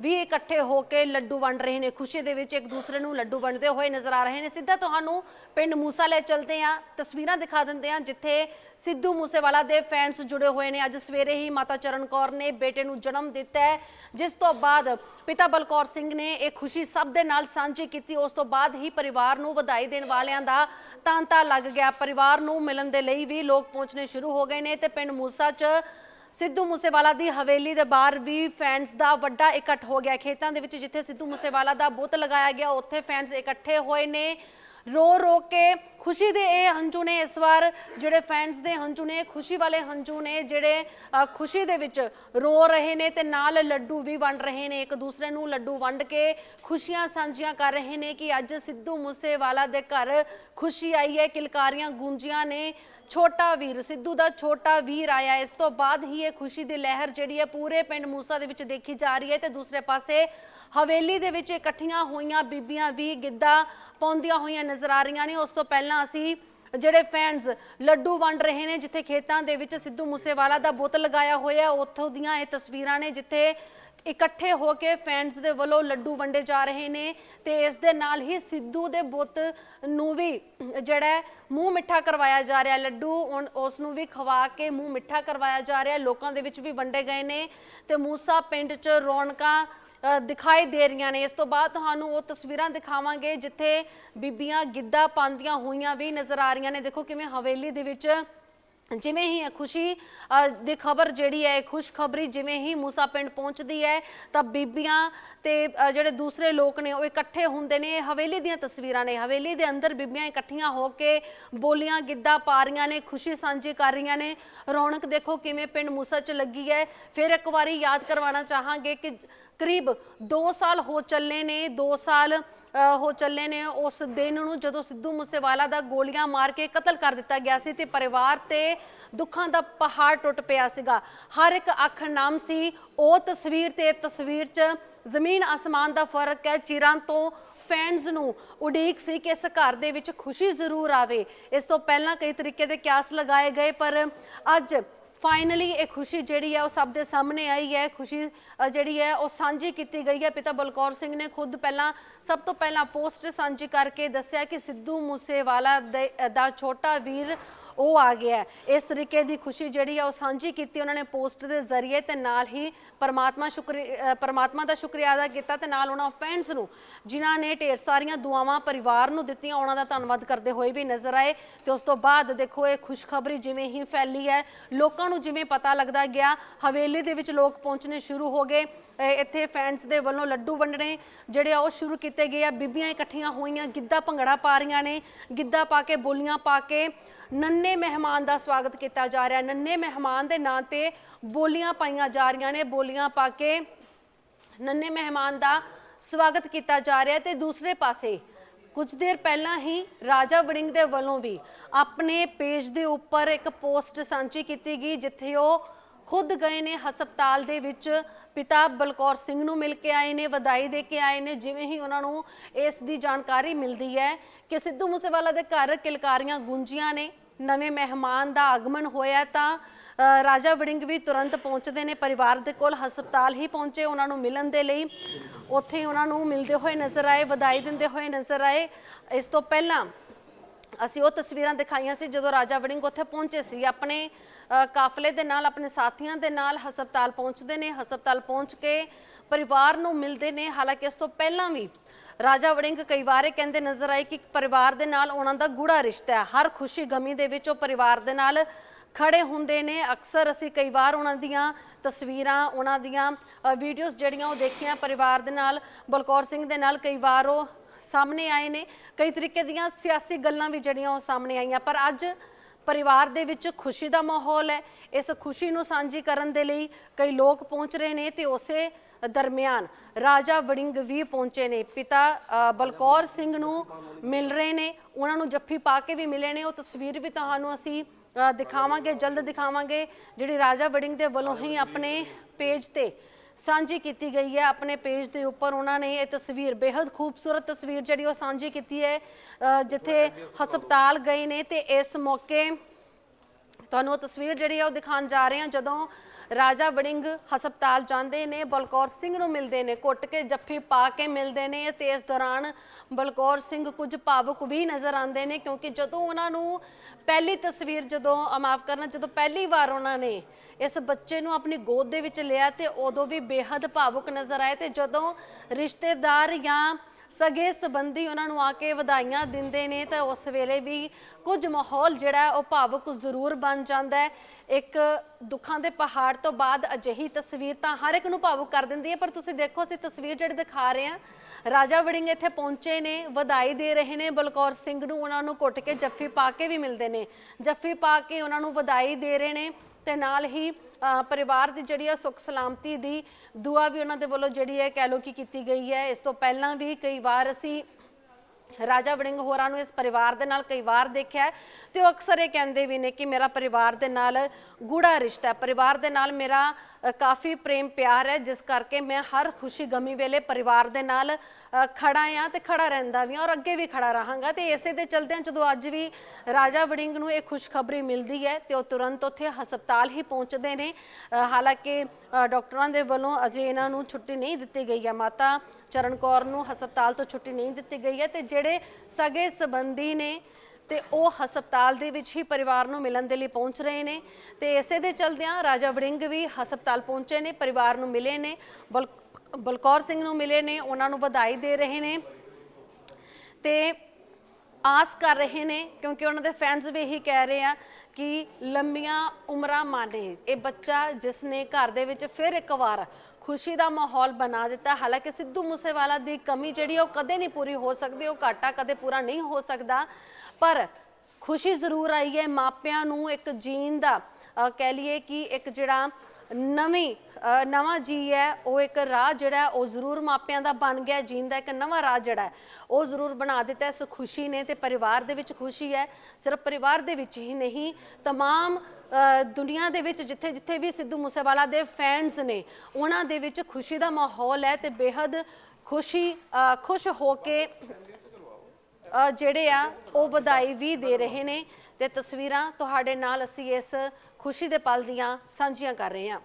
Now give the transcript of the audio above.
ਵੀ ਇਕੱਠੇ ਹੋ ਕੇ ਲੱਡੂ ਵੰਡ ਰਹੇ ਨੇ, ਖੁਸ਼ੀ ਦੇ ਵਿੱਚ ਇੱਕ ਦੂਸਰੇ ਨੂੰ ਲੱਡੂ ਵੰਡਦੇ ਹੋਏ ਨਜ਼ਰ ਆ ਰਹੇ ਨੇ। ਸਿੱਧਾ ਤੁਹਾਨੂੰ ਪਿੰਡ ਮੂਸਾ ਲੈ ਚਲਦੇ ਆ, ਤਸਵੀਰਾਂ ਦਿਖਾ ਦਿੰਦੇ ਆ, ਜਿੱਥੇ ਸਿੱਧੂ ਮੂਸੇਵਾਲਾ ਦੇ ਫੈਨਸ ਜੁੜੇ ਹੋਏ ਨੇ। ਅੱਜ ਸਵੇਰੇ ਹੀ ਮਾਤਾ ਚਰਨ ਕੌਰ ਨੇ ਬੇਟੇ ਨੂੰ ਜਨਮ ਦਿੱਤਾ ਹੈ, ਜਿਸ ਤੋਂ ਬਾਅਦ ਪਿਤਾ ਬਲਕੌਰ ਸਿੰਘ ਨੇ ਇਹ ਖੁਸ਼ੀ ਸਭ ਦੇ ਨਾਲ ਸਾਂਝੀ ਕੀਤੀ। ਉਸ ਤੋਂ ਬਾਅਦ ਹੀ ਪਰਿਵਾਰ ਨੂੰ ਵਧਾਈ ਦੇਣ ਵਾਲਿਆਂ ਦਾ ਤਾਂਤਾ ਲੱਗ ਗਿਆ। ਪਰਿਵਾਰ ਨੂੰ ਮਿਲਣ ਦੇ ਲਈ ਵੀ ਲੋਕ ਪਹੁੰਚਣੇ ਸ਼ੁਰੂ ਹੋ ਗਏ ਨੇ ਤੇ ਪਿੰਡ ਮੂਸਾ 'ਚ ਸਿੱਧੂ ਮੂਸੇਵਾਲਾ ਦੀ ਹਵੇਲੀ ਦੇ ਬਾਹਰ ਵੀ ਫੈਨਸ ਦਾ ਵੱਡਾ ਇਕੱਠ ਹੋ ਗਿਆ। ਖੇਤਾਂ ਦੇ ਵਿੱਚ ਜਿੱਥੇ ਸਿੱਧੂ ਮੂਸੇਵਾਲਾ ਦਾ ਬੁੱਤ ਲਗਾਇਆ ਗਿਆ, ਉੱਥੇ ਫੈਨਸ ਇਕੱਠੇ ਹੋਏ ਨੇ। ਰੋ ਰੋ ਕੇ ਖੁਸ਼ੀ ਦੇ ਇਹ ਹੰਝੂ ਨੇ ਇਸ ਵਾਰ ਜਿਹੜੇ ਫੈਨਸ ਦੇ ਹੰਝੂ ਨੇ, ਖੁਸ਼ੀ ਵਾਲੇ ਹੰਝੂ ਨੇ, ਜਿਹੜੇ ਖੁਸ਼ੀ ਦੇ ਵਿੱਚ ਰੋ ਰਹੇ ਨੇ ਤੇ ਨਾਲ ਲੱਡੂ ਵੀ ਵੰਡ ਰਹੇ ਨੇ। ਇੱਕ ਦੂਸਰੇ ਨੂੰ ਲੱਡੂ ਵੰਡ ਕੇ ਖੁਸ਼ੀਆਂ ਸਾਂਝੀਆਂ ਕਰ ਰਹੇ ਨੇ ਕਿ ਅੱਜ ਸਿੱਧੂ ਮੂਸੇਵਾਲਾ ਦੇ ਘਰ ਖੁਸ਼ੀ ਆਈ ਹੈ, ਕਿਲਕਾਰੀਆਂ ਗੂੰਜੀਆਂ ਨੇ। ਛੋਟਾ ਵੀਰ, ਸਿੱਧੂ ਦਾ ਛੋਟਾ ਵੀਰ ਆਇਆ। ਇਸ ਤੋਂ ਬਾਅਦ ਹੀ ਇਹ ਖੁਸ਼ੀ ਦੀ ਲਹਿਰ ਜਿਹੜੀ ਹੈ ਪੂਰੇ ਪਿੰਡ ਮੂਸਾ ਦੇ ਵਿੱਚ ਦੇਖੀ ਜਾ ਰਹੀ ਹੈ ਤੇ ਦੂਸਰੇ ਪਾਸੇ ਹਵੇਲੀ ਦੇ ਵਿੱਚ ਇਕੱਠੀਆਂ ਹੋਈਆਂ ਬੀਬੀਆਂ ਵੀ ਗਿੱਧਾ ਪਾਉਂਦੀਆਂ ਹੋਈਆਂ ਨਜ਼ਰ ਆ ਰਹੀਆਂ ਨੇ। ਉਸ ਤੋਂ ਪਹਿਲਾਂ ਅਸੀਂ ਜਿਹੜੇ ਫੈਨਸ ਲੱਡੂ ਵੰਡ ਰਹੇ ਨੇ, ਜਿੱਥੇ ਖੇਤਾਂ ਦੇ ਵਿੱਚ ਸਿੱਧੂ ਮੂਸੇਵਾਲਾ ਦਾ ਬੁੱਤ ਲਗਾਇਆ ਹੋਇਆ ਉੱਥੋਂ ਦੀਆਂ ਇਹ ਤਸਵੀਰਾਂ ਨੇ, ਜਿੱਥੇ ਇਕੱਠੇ ਹੋ ਕੇ ਫੈਨਸ ਦੇ ਵੱਲੋਂ ਲੱਡੂ ਵੰਡੇ ਜਾ ਰਹੇ ਨੇ ਤੇ ਇਸ ਦੇ ਨਾਲ ਹੀ ਸਿੱਧੂ ਦੇ ਬੁੱਤ ਨੂੰ ਵੀ ਜਿਹੜਾ ਮੂੰਹ ਮਿੱਠਾ ਕਰਵਾਇਆ ਜਾ ਰਿਹਾ। ਲੱਡੂ ਉਨ- ਉਸ ਨੂੰ ਵੀ ਖਵਾ ਕੇ ਮੂੰਹ ਮਿੱਠਾ ਕਰਵਾਇਆ ਜਾ ਰਿਹਾ। ਲੋਕਾਂ ਦੇ ਵਿੱਚ ਵੀ ਵੰਡੇ ਗਏ ਨੇ ਤੇ ਮੂਸਾ ਪਿੰਡ 'ਚ ਰੌਣਕਾਂ ਦਿਖਾਈ ਦੇ ਰਹੀਆਂ ਨੇ। ਇਸ ਤੋਂ ਬਾਅਦ ਤੁਹਾਨੂੰ ਉਹ ਤਸਵੀਰਾਂ ਦਿਖਾਵਾਂਗੇ ਜਿੱਥੇ ਬੀਬੀਆਂ ਗਿੱਧਾ ਪਾਉਂਦੀਆਂ ਹੋਈਆਂ ਵੀ ਨਜ਼ਰ ਆ ਰਹੀਆਂ ਨੇ। ਦੇਖੋ ਕਿਵੇਂ ਹਵੇਲੀ ਦੇ ਵਿੱਚ ਜਿਵੇਂ ਹੀ ਖੁਸ਼ੀ ਦੀ ਖਬਰ ਜਿਹੜੀ ਹੈ ਖੁਸ਼ਖਬਰੀ ਜਿਵੇਂ ਹੀ ਮੂਸਾ ਪਿੰਡ ਪਹੁੰਚਦੀ ਹੈ, ਤਾਂ ਬੀਬੀਆਂ ਤੇ ਜਿਹੜੇ ਦੂਸਰੇ ਲੋਕ ਨੇ, ਉਹ ਇਕੱਠੇ ਹੁੰਦੇ ਨੇ। ਹਵੇਲੀ ਦੀਆਂ ਤਸਵੀਰਾਂ ਨੇ। ਹਵੇਲੀ ਦੇ ਅੰਦਰ ਬੀਬੀਆਂ ਇਕੱਠੀਆਂ ਹੋ ਕੇ ਬੋਲੀਆਂ, ਗਿੱਧਾ ਪਾ ਰਹੀਆਂ ਨੇ, ਖੁਸ਼ੀ ਸਾਂਝੀ ਕਰ ਰਹੀਆਂ ਨੇ। ਰੌਣਕ ਦੇਖੋ ਕਿਵੇਂ ਪਿੰਡ ਮੂਸਾ 'ਚ ਲੱਗੀ ਹੈ। ਫਿਰ ਇੱਕ ਵਾਰੀ ਯਾਦ ਕਰਵਾਉਣਾ ਚਾਹਾਂਗੇ ਕਿ ਕਰੀਬ 2 ਸਾਲ ਹੋ ਚੱਲੇ ਨੇ। 2 ਸਾਲ ਹੋ ਚੱਲੇ ਨੇ। ਉਸ ਦਿਨ ਨੂੰ ਜਦੋਂ ਸਿੱਧੂ ਮੂਸੇਵਾਲਾ ਦਾ ਗੋਲੀਆਂ ਮਾਰ ਕੇ ਕਤਲ ਕਰ ਦਿੱਤਾ ਗਿਆ ਸੀ ਤੇ ਪਰਿਵਾਰ ਤੇ ਦੁੱਖਾਂ ਦਾ ਪਹਾੜ ਟੁੱਟ ਪਿਆ ਸੀਗਾ। ਹਰ ਇੱਕ ਅੱਖ ਨਾਮ ਸੀ। ਉਹ ਤਸਵੀਰ ਤੇ ਤਸਵੀਰ 'ਚ ਜ਼ਮੀਨ ਅਸਮਾਨ ਦਾ ਫ਼ਰਕ ਹੈ। ਚਿਰਾਂ ਤੋਂ ਫੈਨਸ ਨੂੰ ਉਡੀਕ ਸੀ ਕਿ ਇਸ ਘਰ ਦੇ ਵਿੱਚ ਖੁਸ਼ੀ ਜ਼ਰੂਰ ਆਵੇ। ਇਸ ਤੋਂ ਪਹਿਲਾਂ ਕਈ ਤਰੀਕੇ ਦੇ ਕਿਆਸ ਲਗਾਏ ਗਏ, ਪਰ ਅੱਜ ਫਾਈਨਲੀ ਇਹ ਖੁਸ਼ੀ ਜਿਹੜੀ ਹੈ ਉਹ ਸਭ ਦੇ ਸਾਹਮਣੇ ਆਈ ਹੈ। ਖੁਸ਼ੀ ਜਿਹੜੀ ਹੈ ਉਹ ਸਾਂਝੀ ਕੀਤੀ ਗਈ ਹੈ। ਪਿਤਾ ਬਲਕੌਰ ਸਿੰਘ ਨੇ ਖੁਦ ਪਹਿਲਾਂ, ਸਭ ਤੋਂ ਪਹਿਲਾਂ ਪੋਸਟ ਸਾਂਝੀ ਕਰਕੇ ਦੱਸਿਆ ਕਿ ਸਿੱਧੂ ਮੂਸੇਵਾਲਾ ਦੇ- ਦਾ ਛੋਟਾ ਵੀਰ ਉਹ ਆ ਗਿਆ ਇਸ ਤਰੀਕੇ ਦੀ ਖੁਸ਼ੀ ਜਿਹੜੀ ਆ ਉਹ ਸਾਂਝੀ ਕੀਤੀ ਉਹਨਾਂ ਨੇ ਪੋਸਟ ਦੇ ਜ਼ਰੀਏ ਤੇ ਨਾਲ ਹੀ ਪਰਮਾਤਮਾ ਸ਼ੁਕਰੀ ਪਰਮਾਤਮਾ ਦਾ ਸ਼ੁਕਰੀਆ ਅਦਾ ਕੀਤਾ ਤੇ ਨਾਲ ਉਹਨਾਂ ਫੈਨਸ ਨੂੰ, ਜਿਨ੍ਹਾਂ ਨੇ ਢੇਰ ਸਾਰੀਆਂ ਦੁਆਵਾਂ ਪਰਿਵਾਰ ਨੂੰ ਦਿੱਤੀਆਂ, ਉਹਨਾਂ ਦਾ ਧੰਨਵਾਦ ਕਰਦੇ ਹੋਏ ਵੀ ਨਜ਼ਰ ਆਏ। ਤੇ ਉਸ ਤੋਂ ਬਾਅਦ ਦੇਖੋ ਇਹ ਖੁਸ਼ਖਬਰੀ ਜਿਵੇਂ ਹੀ ਫੈਲੀ ਹੈ, ਲੋਕਾਂ ਨੂੰ ਜਿਵੇਂ ਪਤਾ ਲੱਗਦਾ ਗਿਆ, ਹਵੇਲੀ ਦੇ ਵਿੱਚ ਲੋਕ ਪਹੁੰਚਣੇ ਸ਼ੁਰੂ ਹੋ ਗਏ। ਇੱਥੇ ਫੈਨਸ ਦੇ ਵੱਲੋਂ ਲੱਡੂ ਵੰਡਣੇ ਜਿਹੜੇ ਆ ਉਹ ਸ਼ੁਰੂ ਕੀਤੇ ਗਏ ਆ। ਬੀਬੀਆਂ ਇਕੱਠੀਆਂ ਹੋਈਆਂ, ਗਿੱਧਾ ਭੰਗੜਾ ਪਾ ਰਹੀਆਂ ਨੇ। ਗਿੱਧਾ ਪਾ ਕੇ, ਬੋਲੀਆਂ ਪਾ ਕੇ ਨੰਨੇ ਮਹਿਮਾਨ ਦਾ ਸਵਾਗਤ ਕੀਤਾ ਜਾ ਰਿਹਾ। ਨੰਨੇ ਮਹਿਮਾਨ ਦੇ ਨਾਂ ਤੇ ਬੋਲੀਆਂ ਪਾਈਆਂ ਜਾ ਰਹੀਆਂ ਨੇ। ਬੋਲੀਆਂ ਪਾ ਕੇ ਨੰਨੇ ਮਹਿਮਾਨ ਦਾ ਸਵਾਗਤ ਕੀਤਾ ਜਾ ਰਿਹਾ ਹੈ। ਤੇ ਦੂਸਰੇ ਪਾਸੇ ਕੁਝ ਦੇਰ ਪਹਿਲਾਂ ਹੀ ਰਾਜਾ ਵੜਿੰਗ ਦੇ ਵੱਲੋਂ ਵੀ ਆਪਣੇ ਪੇਜ ਦੇ ਉੱਪਰ ਇੱਕ ਪੋਸਟ ਸਾਂਝੀ ਕੀਤੀ ਗਈ, ਜਿੱਥੇ ਉਹ ਖੁਦ ਗਏ ਨੇ ਹਸਪਤਾਲ ਦੇ ਵਿੱਚ। ਪਿਤਾ ਬਲਕੌਰ ਸਿੰਘ ਨੂੰ ਮਿਲ ਕੇ ਆਏ ਨੇ, ਵਧਾਈ ਦੇ ਕੇ ਆਏ ਨੇ, ਜਿਵੇਂ ਹੀ ਉਹਨਾਂ ਨੂੰ ਇਸ ਦੀ ਜਾਣਕਾਰੀ ਮਿਲਦੀ ਹੈ ਕਿ ਸਿੱਧੂ ਮੂਸੇਵਾਲਾ ਦੇ ਘਰ ਕਿਲਕਾਰੀਆਂ ਗੁੰਜੀਆਂ ਨੇ। ਨਵੇਂ ਮਹਿਮਾਨ ਦਾ ਆਗਮਨ ਹੋਇਆ ਤਾਂ ਰਾਜਾ ਵੜਿੰਗ ਵੀ ਤੁਰੰਤ ਪਹੁੰਚਦੇ ਨੇ। ਪਰਿਵਾਰ ਦੇ ਕੋਲ ਹਸਪਤਾਲ ਹੀ ਪਹੁੰਚੇ ਉਹਨਾਂ ਨੂੰ ਮਿਲਣ ਦੇ ਲਈ। ਉੱਥੇ ਉਹਨਾਂ ਨੂੰ ਮਿਲਦੇ ਹੋਏ ਨਜ਼ਰ ਆਏ, ਵਧਾਈ ਦਿੰਦੇ ਹੋਏ ਨਜ਼ਰ ਆਏ। ਇਸ ਤੋਂ ਪਹਿਲਾਂ ਅਸੀਂ ਉਹ ਤਸਵੀਰਾਂ ਦਿਖਾਈਆਂ ਸੀ ਜਦੋਂ ਰਾਜਾ ਵੜਿੰਗ ਉੱਥੇ ਪਹੁੰਚੇ ਸੀ। ਆਪਣੇ ਕਾਫਲੇ ਦੇ ਨਾਲ, ਆਪਣੇ ਸਾਥੀਆਂ ਦੇ ਨਾਲ ਹਸਪਤਾਲ ਪਹੁੰਚਦੇ ਨੇ, ਹਸਪਤਾਲ ਪਹੁੰਚ ਕੇ ਪਰਿਵਾਰ ਨੂੰ ਮਿਲਦੇ ਨੇ। ਹਾਲਾਂਕਿ ਇਸ ਤੋਂ ਪਹਿਲਾਂ ਵੀ ਰਾਜਾ ਵੜਿੰਗ ਕਈ ਵਾਰ ਇਹ ਕਹਿੰਦੇ ਨਜ਼ਰ ਆਏ ਕਿ ਪਰਿਵਾਰ ਦੇ ਨਾਲ ਉਹਨਾਂ ਦਾ ਗੂੜਾ ਰਿਸ਼ਤਾ ਹੈ। ਹਰ ਖੁਸ਼ੀ ਗਮੀ ਦੇ ਵਿੱਚ ਉਹ ਪਰਿਵਾਰ ਦੇ ਨਾਲ ਖੜੇ ਹੁੰਦੇ ਨੇ। ਅਕਸਰ ਅਸੀਂ ਕਈ ਵਾਰ ਉਹਨਾਂ ਦੀਆਂ ਤਸਵੀਰਾਂ, ਉਹਨਾਂ ਦੀਆਂ ਵੀਡੀਓਜ਼ ਜਿਹੜੀਆਂ ਉਹ ਦੇਖੀਆਂ ਪਰਿਵਾਰ ਦੇ ਨਾਲ, ਬਲਕੌਰ ਸਿੰਘ ਦੇ ਨਾਲ ਕਈ ਵਾਰ ਉਹ ਸਾਹਮਣੇ ਆਏ ਨੇ। ਕਈ ਤਰੀਕੇ ਦੀਆਂ ਸਿਆਸੀ ਗੱਲਾਂ ਵੀ ਜਿਹੜੀਆਂ ਉਹ ਸਾਹਮਣੇ ਆਈਆਂ। ਪਰ ਅੱਜ ਪਰਿਵਾਰ ਦੇ ਵਿੱਚ ਖੁਸ਼ੀ ਦਾ ਮਾਹੌਲ ਹੈ। ਇਸ ਖੁਸ਼ੀ ਨੂੰ ਸਾਂਝੀ ਕਰਨ ਦੇ ਲਈ ਕਈ ਲੋਕ ਪਹੁੰਚ ਰਹੇ ਨੇ ਤੇ ਉਸੇ ਦਰਮਿਆਨ ਰਾਜਾ ਵੜਿੰਗ ਵੀ ਪਹੁੰਚੇ ਨੇ। ਪਿਤਾ ਬਲਕੌਰ ਸਿੰਘ ਨੂੰ ਮਿਲ ਰਹੇ ਨੇ। ਉਹਨਾਂ ਨੂੰ ਜੱਫੀ ਪਾ ਕੇ ਵੀ ਮਿਲੇ ਨੇ। ਉਹ ਤਸਵੀਰ ਵੀ ਤੁਹਾਨੂੰ ਅਸੀਂ ਦਿਖਾਵਾਂਗੇ, ਜਲਦ ਦਿਖਾਵਾਂਗੇ। ਜਿਹੜੀ ਰਾਜਾ ਵੜਿੰਗ ਦੇ ਵੱਲੋਂ ਹੀ ਆਪਣੇ ਪੇਜ ਤੇ ਸਾਂਝੀ ਕੀਤੀ ਗਈ ਹੈ ਆਪਣੇ ਪੇਜ ਦੇ ਉੱਪਰ ਉਹਨਾਂ ਨੇ ਇਹ ਤਸਵੀਰ ਬੇहद ਖੂਬਸੂਰਤ ਤਸਵੀਰ ਜਿਹੜੀ ਉਹ ਸਾਂਝੀ ਕੀਤੀ ਹੈ। ਜਿੱਥੇ ਹਸਪਤਾਲ ਗਏ ਨੇ ਤੇ ਇਸ ਮੌਕੇ ਤੁਹਾਨੂੰ ਉਹ ਤਸਵੀਰ ਜਿਹੜੀ ਆ ਉਹ ਦਿਖਾਉਣ ਜਾ ਰਹੇ ਹਾਂ। ਜਦੋਂ ਰਾਜਾ ਵੜਿੰਗ ਹਸਪਤਾਲ ਜਾਂਦੇ ਨੇ, ਬਲਕੌਰ ਸਿੰਘ ਨੂੰ ਮਿਲਦੇ ਨੇ, ਕੁੱਟ ਕੇ ਜੱਫੀ ਪਾ ਕੇ ਮਿਲਦੇ ਨੇ, ਤੇ ਇਸ ਦੌਰਾਨ ਬਲਕੌਰ ਸਿੰਘ ਕੁਝ ਭਾਵੁਕ ਵੀ ਨਜ਼ਰ ਆਉਂਦੇ ਨੇ, ਕਿਉਂਕਿ ਜਦੋਂ ਉਹਨਾਂ ਨੂੰ ਪਹਿਲੀ ਤਸਵੀਰ ਜਦੋਂ ਮਾਫ ਕਰਨਾ, ਜਦੋਂ ਪਹਿਲੀ ਵਾਰ ਉਹਨਾਂ ਨੇ ਇਸ ਬੱਚੇ ਨੂੰ ਆਪਣੀ ਗੋਦ ਦੇ ਵਿੱਚ ਲਿਆ, ਤੇ ਉਦੋਂ ਵੀ ਬੇਹੱਦ ਭਾਵੁਕ ਨਜ਼ਰ ਆਏ, ਤੇ ਜਦੋਂ ਰਿਸ਼ਤੇਦਾਰ ਜਾਂ ਸਗੇ ਸੰਬੰਧੀ ਉਹਨਾਂ ਨੂੰ ਆ ਕੇ ਵਧਾਈਆਂ ਦਿੰਦੇ ਨੇ ਤਾਂ ਉਸ ਵੇਲੇ ਵੀ ਕੁਝ ਮਾਹੌਲ ਜਿਹੜਾ ਉਹ ਭਾਵੁਕ ਜ਼ਰੂਰ ਬਣ ਜਾਂਦਾ ਹੈ। ਇੱਕ ਦੁੱਖਾਂ ਦੇ ਪਹਾੜ ਤੋਂ ਬਾਅਦ ਅਜਿਹੀ ਤਸਵੀਰ ਤਾਂ ਹਰ ਇੱਕ ਨੂੰ ਭਾਵੁਕ ਕਰ ਦਿੰਦੀ ਹੈ, ਪਰ ਤੁਸੀਂ ਦੇਖੋ ਅਸੀਂ ਤਸਵੀਰ ਜਿਹੜੀ ਦਿਖਾ ਰਹੇ ਹਾਂ, ਰਾਜਾ ਵੜਿੰਗ ਇੱਥੇ ਪਹੁੰਚੇ ਨੇ, ਵਧਾਈ ਦੇ ਰਹੇ ਨੇ, ਬਲਕੌਰ ਸਿੰਘ ਨੂੰ ਉਹਨਾਂ ਨੂੰ ਕੁੱਟ ਕੇ ਜੱਫੀ ਪਾ ਕੇ ਵੀ ਮਿਲਦੇ ਨੇ। ਜੱਫੀ ਪਾ ਕੇ ਉਹਨਾਂ ਨੂੰ ਵਧਾਈ ਦੇ ਰਹੇ ਨੇ। ਤੇ ਨਾਲ ਹੀ ਪਰਿਵਾਰ ਦੀ ਜਿਹੜੀ ਆ ਸੁੱਖ ਸਲਾਮਤੀ ਦੀ ਦੁਆ ਵੀ ਉਹਨਾਂ ਦੇ ਵੱਲੋਂ ਜਿਹੜੀ ਹੈ ਕਹਿ ਲੋ ਕਿ ਕੀਤੀ ਗਈ ਹੈ। ਇਸ ਤੋਂ ਪਹਿਲਾਂ ਵੀ ਕਈ ਵਾਰ ਅਸੀਂ ਰਾਜਾ ਵੜਿੰਗ ਹੋਰਾਂ ਨੂੰ ਇਸ ਪਰਿਵਾਰ ਦੇ ਨਾਲ ਕਈ ਵਾਰ ਦੇਖਿਆ ਹੈ ਤੇ ਉਹ ਅਕਸਰ ਇਹ ਕਹਿੰਦੇ ਵੀ ਨੇ ਕਿ ਮੇਰਾ ਪਰਿਵਾਰ ਦੇ ਨਾਲ ਗੂੜਾ ਰਿਸ਼ਤਾ ਹੈ। ਪਰਿਵਾਰ ਦੇ ਨਾਲ ਮੇਰਾ ਕਾਫੀ ਪ੍ਰੇਮ ਪਿਆਰ ਹੈ ਜਿਸ ਕਰਕੇ ਮੈਂ ਹਰ ਖੁਸ਼ੀ ਗਮੀ ਵੇਲੇ ਪਰਿਵਾਰ ਦੇ ਨਾਲ ਅ, ਖੜਾ ਆ ਤੇ ਖੜਾ ਰਹਿੰਦਾ ਵੀ ਹਾਂ ਔਰ ਅੱਗੇ ਵੀ ਖੜਾ ਰਹਾਂਗਾ। ਤੇ ਇਸੇ ਦੇ ਚਲਦਿਆਂ ਜਦੋਂ ਅੱਜ ਵੀ ਰਾਜਾ ਵੜਿੰਗ ਨੂੰ ਇਹ ਖੁਸ਼ਖਬਰੀ ਮਿਲਦੀ ਹੈ ਤੇ ਉਹ ਤੁਰੰਤ ਉੱਥੇ ਹਸਪਤਾਲ ਹੀ ਪਹੁੰਚਦੇ ਨੇ। ਹਾਲਾਂਕਿ ਅ, ਡਾਕਟਰਾਂ ਦੇ ਵੱਲੋਂ ਅਜੇ ਇਹਨਾਂ ਨੂੰ ਛੁੱਟੀ ਨਹੀਂ ਦਿੱਤੀ ਗਈ ਹੈ। ਮਾਤਾ ਚਰਨ ਕੌਰ ਨੂੰ ਹਸਪਤਾਲ ਤੋਂ ਛੁੱਟੀ ਨਹੀਂ ਦਿੱਤੀ ਗਈ ਹੈ ਤੇ ਜਿਹੜੇ ਸਗੇ ਸਬੰਧੀ ਨੇ ਤੇ ਉਹ ਹਸਪਤਾਲ ਦੇ ਵਿੱਚ ਹੀ ਪਰਿਵਾਰ ਨੂੰ ਮਿਲਣ ਦੇ ਲਈ ਪਹੁੰਚ ਰਹੇ ਨੇ ਤੇ ਇਸੇ ਦੇ ਚਲਦਿਆਂ ਰਾਜਾ ਵੜਿੰਗ ਵੀ ਹਸਪਤਾਲ ਪਹੁੰਚੇ ਨੇ, ਪਰਿਵਾਰ ਨੂੰ ਮਿਲੇ ਨੇ, ਬਲ, ਬਲਕੌਰ ਸਿੰਘ ਨੂੰ ਮਿਲੇ ਨੇ, ਉਹਨਾਂ ਨੂੰ ਵਧਾਈ ਦੇ ਰਹੇ ਨੇ ਤੇ ਆਸ ਕਰ ਰਹੇ ਨੇ ਕਿਉਂਕਿ ਉਹਨਾਂ ਦੇ ਫੈਨਸ ਵੀ ਇਹੀ ਕਹਿ ਰਹੇ ਆ ਕਿ ਲੰਮੀਆਂ ਉਮਰਾਂ ਮਾਨੇ ਇਹ ਬੱਚਾ ਜਿਸ ਨੇ ਘਰ ਦੇ ਵਿੱਚ ਫਿਰ ਇੱਕ ਵਾਰ ਖੁਸ਼ੀ ਦਾ ਮਾਹੌਲ ਬਣਾ ਦਿੱਤਾ। ਹਾਲਾਂਕਿ ਸਿੱਧੂ ਮੂਸੇਵਾਲਾ ਦੀ ਕਮੀ ਜਿਹੜੀ ਆ, ਉਹ ਕਦੇ ਨਹੀਂ ਪੂਰੀ ਹੋ ਸਕਦੀ, ਉਹ ਘਾਟਾ ਕਦੇ ਪੂਰਾ ਨਹੀਂ ਹੋ ਸਕਦਾ। ਪਰ ਖੁਸ਼ੀ ਜ਼ਰੂਰ ਆਈ ਹੈ। ਮਾਪਿਆਂ ਨੂੰ ਇੱਕ ਜੀਣ ਦਾ ਅਹ ਕਹਿ ਲਈਏ ਕਿ ਇੱਕ ਜਿਹੜਾ ਨਵੀਂ ਨਵਾਂ ਜੀ ਹੈ, ਉਹ ਇੱਕ ਰਾਹ ਜਿਹੜਾ ਉਹ ਜ਼ਰੂਰ ਮਾਪਿਆਂ ਦਾ ਬਣ ਗਿਆ, ਜੀਣ ਦਾ ਇੱਕ ਨਵਾਂ ਰਾਹ ਜਿਹੜਾ ਹੈ, ਉਹ ਜ਼ਰੂਰ ਬਣਾ ਦਿੱਤਾ ਇਸ ਖੁਸ਼ੀ ਨੇ ਤੇ ਪਰਿਵਾਰ ਦੇ ਵਿੱਚ ਖੁਸ਼ੀ ਹੈ, ਸਿਰਫ ਪਰਿਵਾਰ ਦੇ ਵਿੱਚ ਹੀ ਨਹੀਂ, ਤਮਾਮ ਅਹ ਦੁਨੀਆ ਦੇ ਵਿੱਚ ਜਿੱਥੇ ਜਿੱਥੇ ਵੀ ਸਿੱਧੂ ਮੂਸੇਵਾਲਾ ਦੇ ਫੈਨਸ ਨੇ, ਉਹਨਾਂ ਦੇ ਵਿੱਚ ਖੁਸ਼ੀ ਦਾ ਮਾਹੌਲ ਹੈ ਤੇ ਬੇहद ਖੁਸ਼ੀ ਖੁਸ਼ ਹੋ ਕੇ ਜਿਹੜੇ ਆ, ਉਹ ਵਧਾਈ ਵੀ ਦੇ ਰਹੇ ਨੇ ਤੇ ਤਸਵੀਰਾਂ ਤੁਹਾਡੇ ਨਾਲ ਅਸੀਂ ਇਸ ਖੁਸ਼ੀ ਦੇ ਪਲ ਦੀਆਂ ਸਾਂਝੀਆਂ ਕਰ ਰਹੇ ਹਾਂ।